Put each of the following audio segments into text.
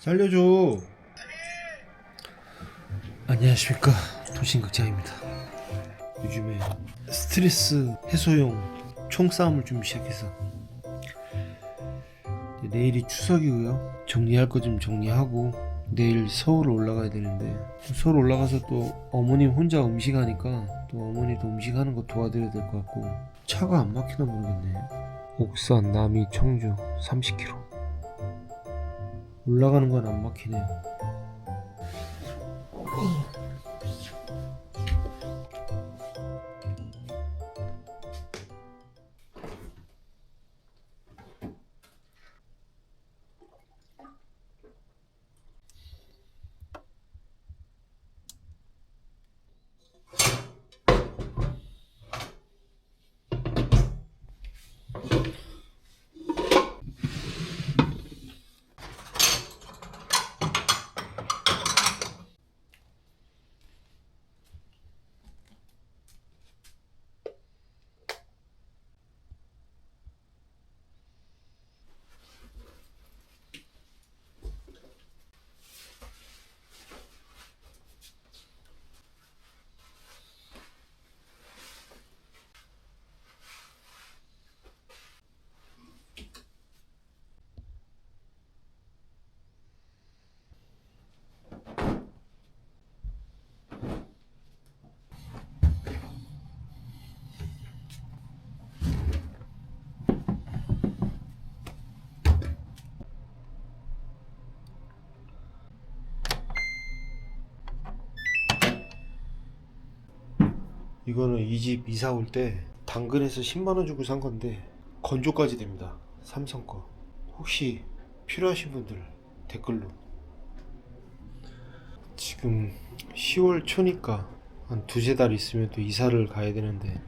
살려줘. 안녕하십니까 도신극장입니다. 요즘에 스트레스 해소용 총싸움을 좀 시작해서 내일이 추석이고요. 정리할 거 좀 정리하고 내일 서울 올라가야 되는데 서울 올라가서 또 어머님 혼자 음식하니까 또 어머니도 음식하는 거 도와드려야 될 것 같고 차가 안 막히나 모르겠네. 옥산 남이 청주 30km 올라가는 건 안 막히네 이거는 이 집 이사 올 때 당근에서 10만 원 주고 산 건데 건조까지 됩니다. 삼성 거. 혹시 필요하신 분들 댓글로. 지금 10월 초니까 한 두세 달 있으면 또 이사를 가야 되는데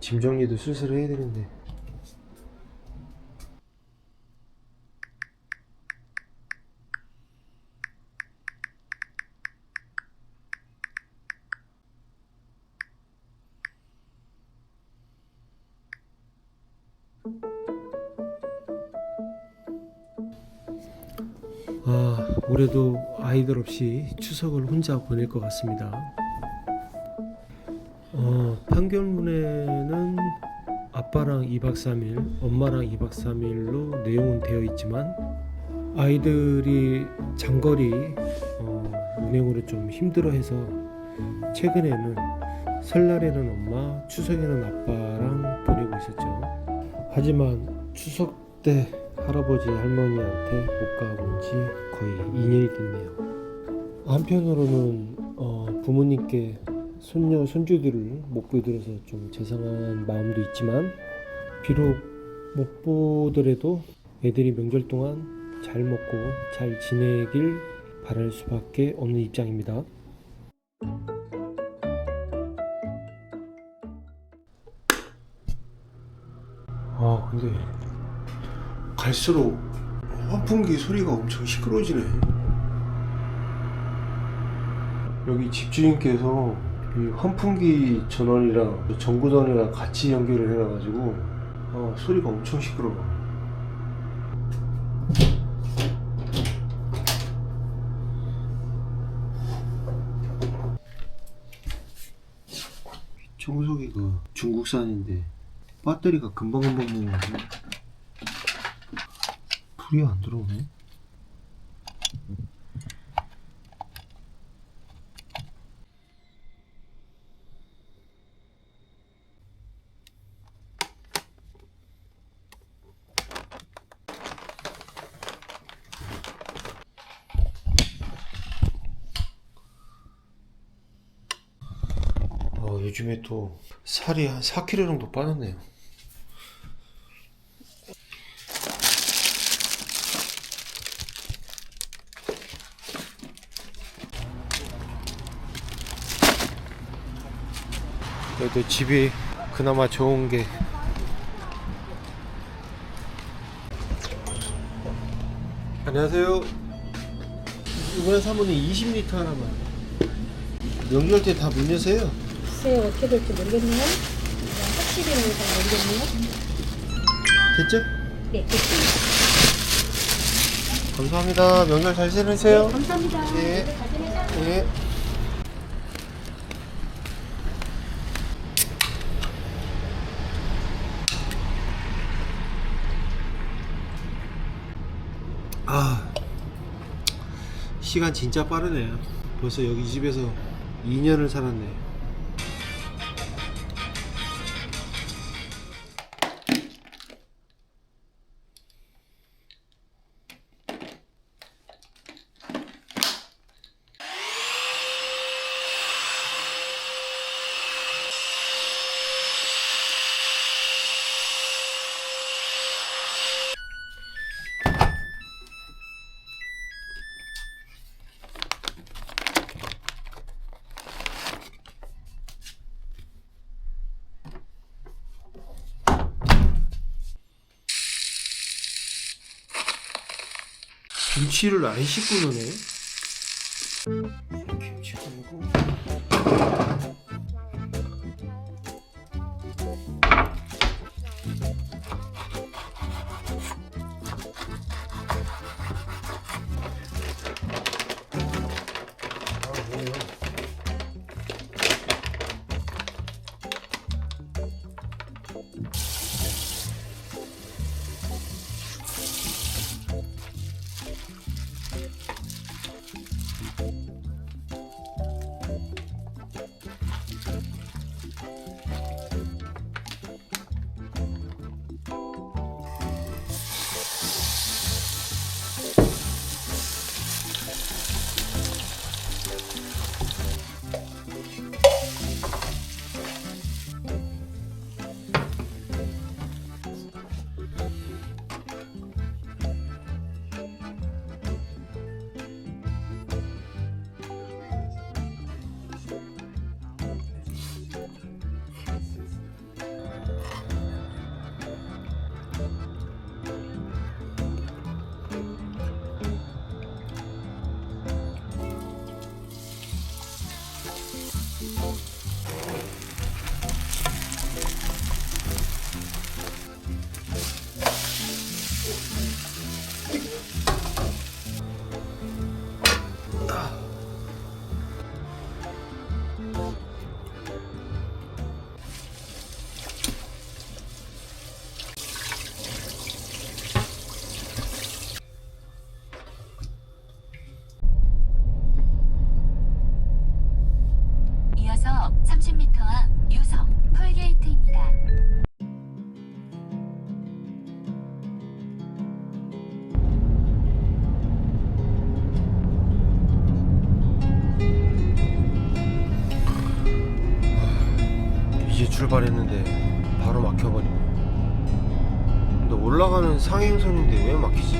짐 정리도 슬슬 해야 되는데 아이들 없이 추석을 혼자 보낼 것 같습니다. 어, 판결문에는 아빠랑 2박 3일, 엄마랑 2박 3일로 내용은 되어 있지만 아이들이 장거리 어, 운행으로 좀 힘들어해서 최근에는 설날에는 엄마, 추석에는 아빠랑 보내고 있었죠. 하지만 추석 때 할아버지 할머니한테 못 가본 지 거의 2년이 됐네요. 한편으로는 어, 부모님께 손녀 손주들을 못 보여드려서 좀 죄송한 마음도 있지만 비록 못 보더라도 애들이 명절 동안 잘 먹고 잘 지내길 바랄 수밖에 없는 입장입니다. 아 근데 갈수록 환풍기 소리가 엄청 시끄러워지네. 여기 집주인께서 이 환풍기 전원이랑 전구전이랑 같이 연결을 해놔가지고 어, 소리가 엄청 시끄러워. 청소기가 중국산인데 배터리가 금방금방 먹어가지고 불이 안 들어오네. 어, 요즘에 또 살이 한 4kg 정도 빠졌네요. 그래도 집이 그나마 좋은 게 안녕하세요 이번에 사모님 20리터 하나만 명절 때다 문 여세요 글쎄요 어떻게 될지 모르겠네요. 그냥 확실히 는 잘 모르겠네요. 됐죠? 네, 됐습니다. 감사합니다. 명절 잘 지내세요. 감사합니다. 예. 잘 지내세요. 예. 아, 시간 진짜 빠르네요. 벌써 여기 집에서 2년을 살았네. 김치를 안 씻고 넣네. 김치 넣고. 아, 상행선인데 왜 막히지?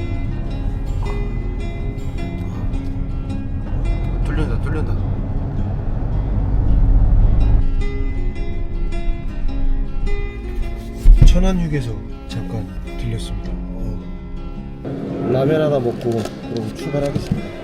아, 뚫린다, 뚫린다. 천안휴게소 잠깐 들렸습니다. 어. 라면 하나 먹고 그럼 출발하겠습니다.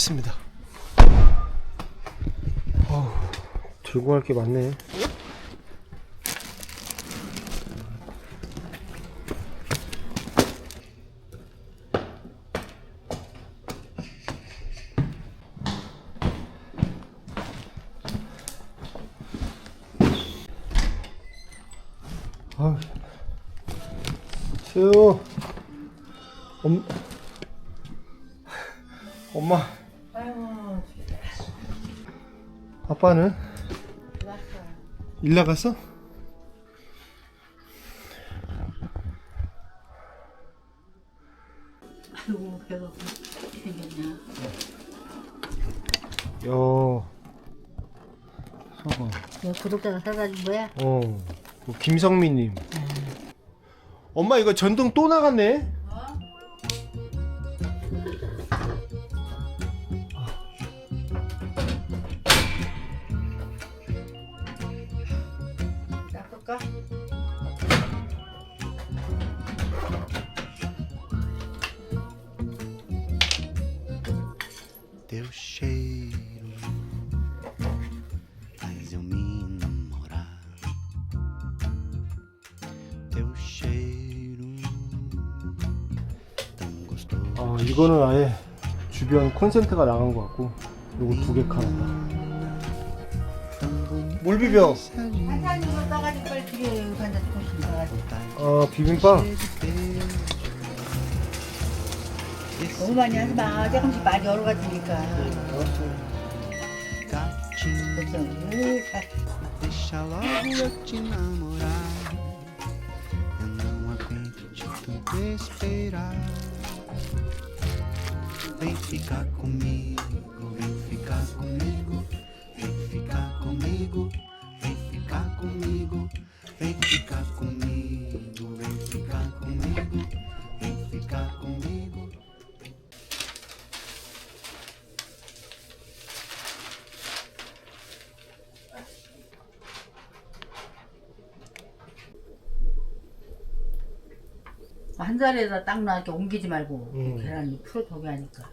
했습니다. 어우, 들고 갈 게 많네. 아휴, 수요 엄마. 아빠는 일 나갔어? 아이고 배가 생겼냐 야. 사과. 이거 구독자가 준 거야? 어. 뭐 김성민님. 엄마 이거 전등 또 나갔네. 아 이거는 아예 주변 콘센트가 나간 것 같고 요거 두개 칼았다. 물 비벼. 반찬 이거 떠가지고 빨리 드려 여기 반찬 조금씩 넣어가지고 아 비빔밥. 너무 많이 하지 마 조금씩 많이 얼어 같으니까 Gatinho, 걱정 늘 다- deixa logo eu te namorar. Eu não aguento tanto esperar. Vem ficar comigo, vem ficar comigo, vem ficar comigo, vem ficar comigo, vem ficar comigo, vem 자리에다 딱놔 이렇게 옮기지 말고 음. 계란이 풀어 도게 하니까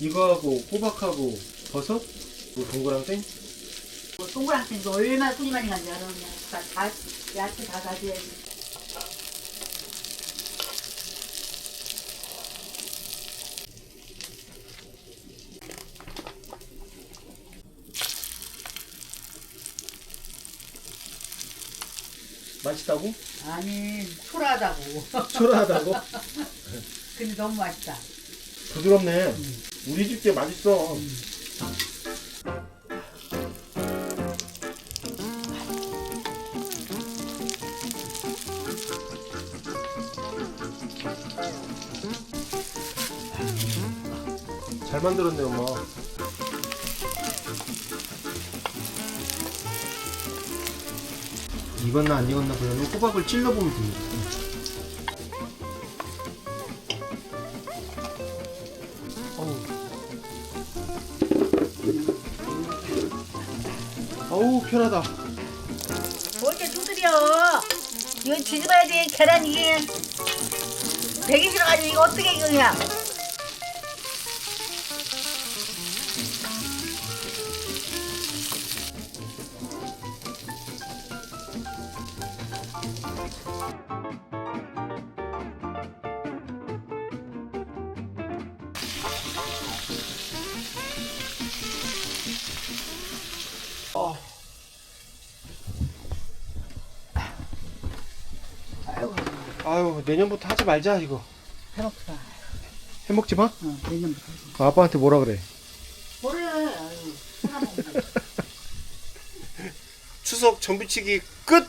이거하고 호박하고 버섯, 뭐 동그랑땡. 뭐 동그랗게 얼마나 손이 많이 간지 알아 그냥 다, 다 야채 다 가져야지 맛있다고? 아니 초라하다고 초라하다고? 근데 너무 맛있다 부드럽네. 우리 집게 맛있어. 잘 만들었네 엄마. 익었나 안 익었나 보려면 호박을 찔러보면 됩니다. 어우. 편하다. 뭐 이렇게 두드려 이거 뒤집어야 돼 계란 이게 되기 싫어가지고 이거 어떻게 이거 그냥 내년부터 하지 말자 이거. 해먹자 해먹지 마. 어, 내년부터 아, 아빠한테 뭐라 그래? 뭐래 아유 하나 추석 전부치기 끝.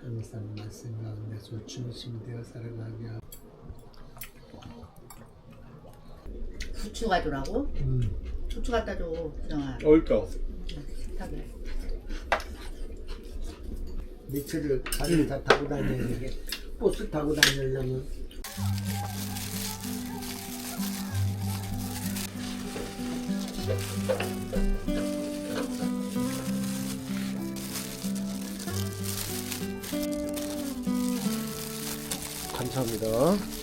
항상 말씀하며 조충심 되어 살아가게 고 부추 가져라고? 음. 부추 갖다 줘 수정아 어울까? 식탁에 며칠을 가슴 다 타고 다녀야 되게 버스 타고 다니려면 감사합니다.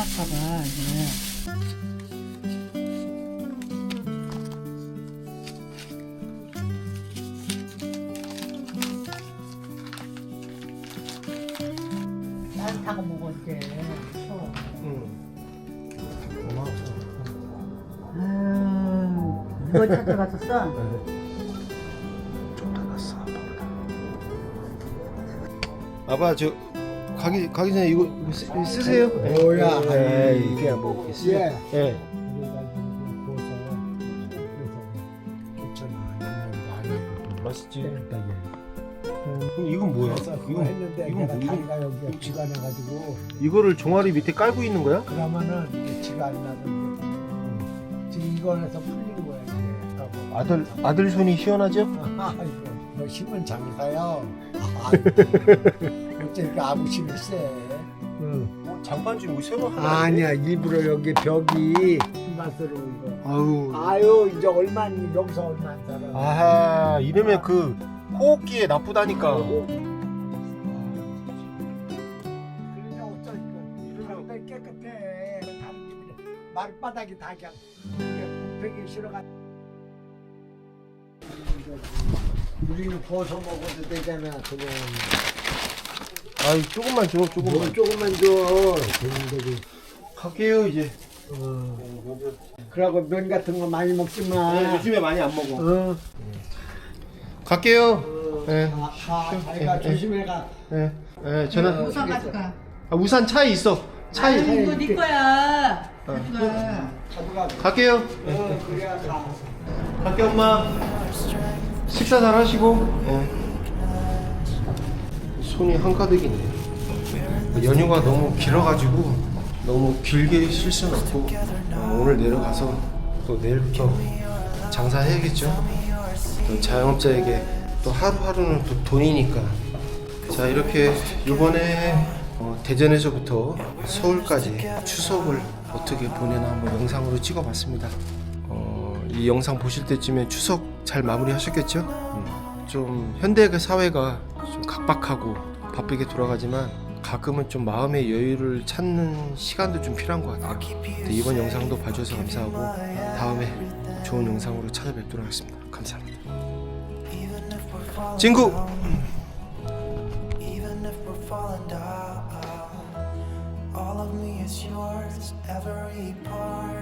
나갈까봐 이게. 따뜻하고 먹을 때. 음, 뭐 찾으러 갔었어? 아빠 저 가기 가기 전에 이거, 이거 쓰, 쓰세요. 뭐야, 예, 아이. 이게 뭐 이렇게 쓰. 예. 예. 맛있지. 그럼 이건 뭐야? 이건 했는데 이건 내가 뭐 이거 다리가 여기 쥐가 나가지고 이거를 종아리 밑에 깔고 있는 거야? 그러면은 이게 쥐가 안 나는데 지금 이거에서 풀리는 거야 이게 하고. 아들 아들 손이 시원하죠? 아이고 너 힘은 장사요 아, 어째 이렇게 아부심이 세 어, 장판지 뭐 새로 하나? 아니야 일부러 여기 벽이. 맛으로 이거. 아유. 아유 이제 얼마니 여기서 얼마 안 살아. 아하 이러면 그 호흡기에 나쁘다니까. 어쩌 이거 깨끗해. 다른 집이 마룻바닥이 다 그냥 곱빼기 실어가. 우리는 벗어 먹어도 되잖아 그냥 아이 조금만 줘 조금만. 뭘 조금만 줘 되는 갈게요 이제. 어. 그러고 면 같은 거 많이 먹지 마 네, 요즘에 많이 안 먹어. 어. 갈게요. 네. 아, 아, 자기가 조심해 가. 네. 네, 전화. 우산 가져가. 아, 우산 차에 있어. 차에. 아유, 이거 네 거야. 가져가. 가져가. 갈게요. 어, 그래야 가. 갈게 엄마. 식사 잘 하시고. 예. 손이 한가득이네. 연휴가 너무 길어가지고 너무 길게 쉴 수는 없고 어, 오늘 내려가서 또 내일부터 장사해야겠죠. 또 자영업자에게 또 하루하루는 또 돈이니까. 자 이렇게 이번에 어, 대전에서부터 서울까지 추석을 어떻게 보내나 한번 영상으로 찍어봤습니다. 어, 이 영상 보실 때쯤에 추석 잘 마무리하셨겠죠? 음, 좀 현대 그 사회가 좀 각박하고 바쁘게 돌아가지만 가끔은 좀 마음의 여유를 찾는 시간도 좀 필요한 것 같아요. 네, 이번 영상도 봐주셔서 감사하고 다음에 좋은 영상으로 찾아뵙도록 하겠습니다. 감사합니다. 친구. All of me is yours, every part.